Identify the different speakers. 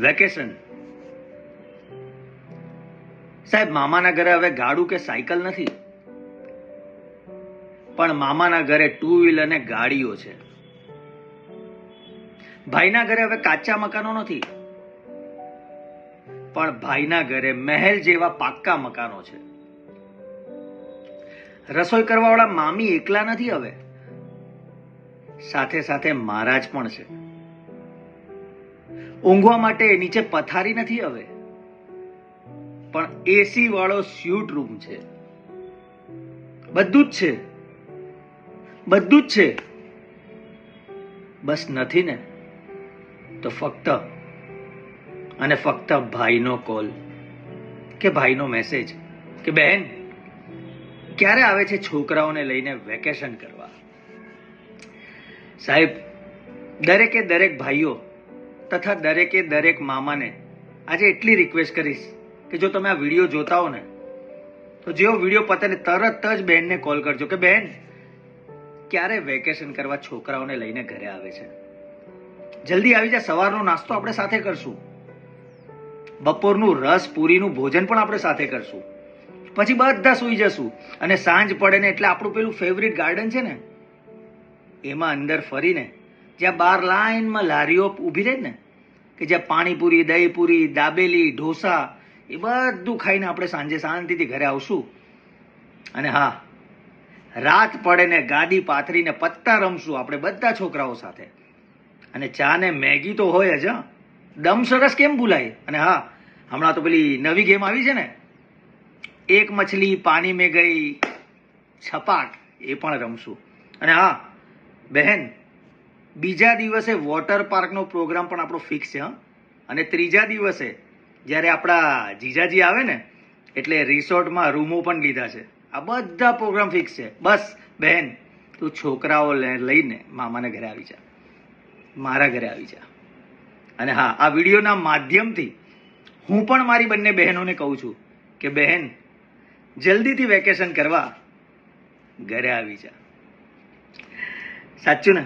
Speaker 1: Vacation. સાહેબ, મામાના ઘરે હવે ગાડું કે સાયકલ નથી? પણ મામાના ઘરે ટુ વ્હીલ અને ગાડીઓ છે. ભાઈના ઘરે હવે કાચા મકાનો નથી. પણ ભાઈના ઘરે મહેલ જેવા પાક્કા મકાનો છે. રસોઈ કરવાવાળા મામી એકલા નથી હવે. સાથે સાથે મહારાજ પણ છે. ઊંઘવા માટે નીચે પથારી નથી હવે. પણ એસી વાળો સ્યુટ રૂમ છે. બધું જ છે. બધું જ છે. બસ નથી ને. તો ફક્ત અને ફક્ત ભાઈનો કોલ કે ભાઈનો મેસેજ કે બહેન ક્યારે આવે છે છોકરાઓને લઈને વેકેશન કરવા? સાહેબ, દરેકે દરેક ભાઈઓ તથા દરેકે દરેક મામાને આજે એટલી રિક્વેસ્ટ કરીશ કે જો તમે આ વીડિયો જોતા હો ને તો જેવો વીડિયો પતે ને તરત જ બહેનને કોલ કરજો કે બહેન, ક્યારે વેકેશન કરવા છોકરાઓને લઈને ઘરે આવે છે? જલ્દી આવી જા, સવારનો નાસ્તો આપણે સાથે કરશું. બપોરનું રસ, પૂરીનું ભોજન પણ આપણે સાથે કરશું. પછી બધા સૂઈ જશું. અને સાંજ પડે ને એટલે આપણું પેલું ફેવરિટ ગાર્ડન છે ને, એમાં અંદર ફરીને જ્યાં બાર લાઈનમાં લારીઓ ઊભી રહે ને, કે જ્યાં પાણીપુરી, દહીંપુરી, દાબેલી, ઢોસા, એ બધું ખાઈને આપણે સાંજે શાંતિથી ઘરે આવશું. અને હા, રાત પડે ને ગાદી પાથરીને પત્તા રમશું આપણે બધા છોકરાઓ સાથે. અને ચા ને મેગી તો હોય જ, હા. દમ સરસ કેમ ભૂલાય? અને હા, હમણાં તો પેલી નવી ગેમ આવી છે ને. એક મછલી પાણી મેં ગઈ, છપાક, એ પણ રમશું. અને હા, બહેન બીજા દિવસે વોટર પાર્કનો પ્રોગ્રામ પણ આપણો ફિક્સ છે અને ત્રીજા દિવસે જ્યારે આપણા જીજાજી આવે ને, એટલે રિસોર્ટમાં રૂમો પણ લીધા છે. આ બધા પ્રોગ્રામ ફિક્સ છે. બસ, બહેન, તું છોકરાઓ લઈને મામાને ઘરે આવી જા. મારા ઘરે આવી જા. અને હા, આ વિડીયોના માધ્યમથી હું પણ મારી બંને બહેનોને કહું છું કે, બહેન, જલ્દીથી વેકેશન કરવા ઘરે આવી જા. સાચું ને?